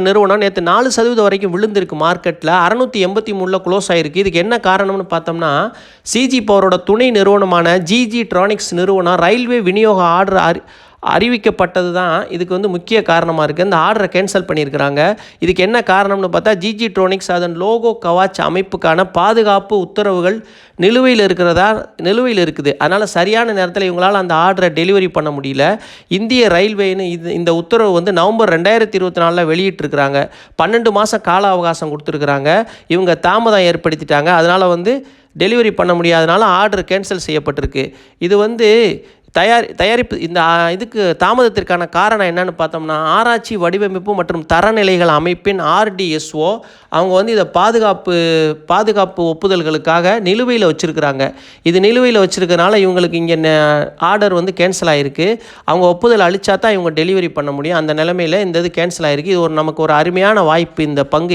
நிறுவனம் நேற்று நாலு சதவீதம் வரைக்கும் விழுந்திருக்கு மார்க்கெட்டில் அறநூற்றி எண்பத்தி மூணில் க்ளோஸ் ஆகிருக்கு இதுக்கு என்ன காரணம்னு பார்த்தோம்னா சிஜி பவரோட துணை நிறுவனமான ஜிஜி ட்ரானிக்ஸ் நிறுவனம் ரயில்வே விநியோக ஆர்டர் அறிவிக்கப்பட்டது தான் இதுக்கு வந்து முக்கிய காரணமாக இருக்குது இந்த ஆர்டரை கேன்சல் பண்ணியிருக்கிறாங்க. இதுக்கு என்ன காரணம்னு பார்த்தா ஜிஜி ட்ரோனிக்ஸ் அதன் லோகோ கவாச் அமைப்புக்கான பாதுகாப்பு உத்தரவுகள் நிலுவையில் இருக்கிறதா நிலுவையில் இருக்குது. அதனால் சரியான நேரத்தில் இவங்களால் அந்த ஆர்டரை டெலிவரி பண்ண முடியல. இந்திய ரயில்வேன்னு இது இந்த உத்தரவு வந்து நவம்பர் ரெண்டாயிரத்தி இருபத்தி நாலில் வெளியிட்டிருக்கிறாங்க. பன்னெண்டு மாதம் கால அவகாசம் கொடுத்துருக்குறாங்க. இவங்க தாமதம் ஏற்படுத்திட்டாங்க. அதனால் வந்து டெலிவரி பண்ண முடியாதனால ஆர்டர் கேன்சல் செய்யப்பட்டிருக்கு. இது வந்து தயார் தயாரிப்பு இந்த இதுக்கு தாமதத்திற்கான காரணம் என்னன்னு பார்த்தோம்னா ஆராய்ச்சி வடிவமைப்பு மற்றும் தரநிலைகள் அமைப்பின் ஆர்டிஎஸ்ஓ அவங்க வந்து இதை பாதுகாப்பு பாதுகாப்பு ஒப்புதல்களுக்காக நிலுவையில் வச்சுருக்கிறாங்க. இது நிலுவையில் வச்சுருக்கனால இவங்களுக்கு இங்கே ஆர்டர் வந்து கேன்சல் ஆகிருக்கு அவங்க ஒப்புதல் அளித்தா தான் இவங்க டெலிவரி பண்ண முடியும். அந்த நிலமையில் இந்த இது கேன்சல் ஆகிருக்கு இது ஒரு நமக்கு ஒரு அருமையான வாய்ப்பு இந்த பங்கு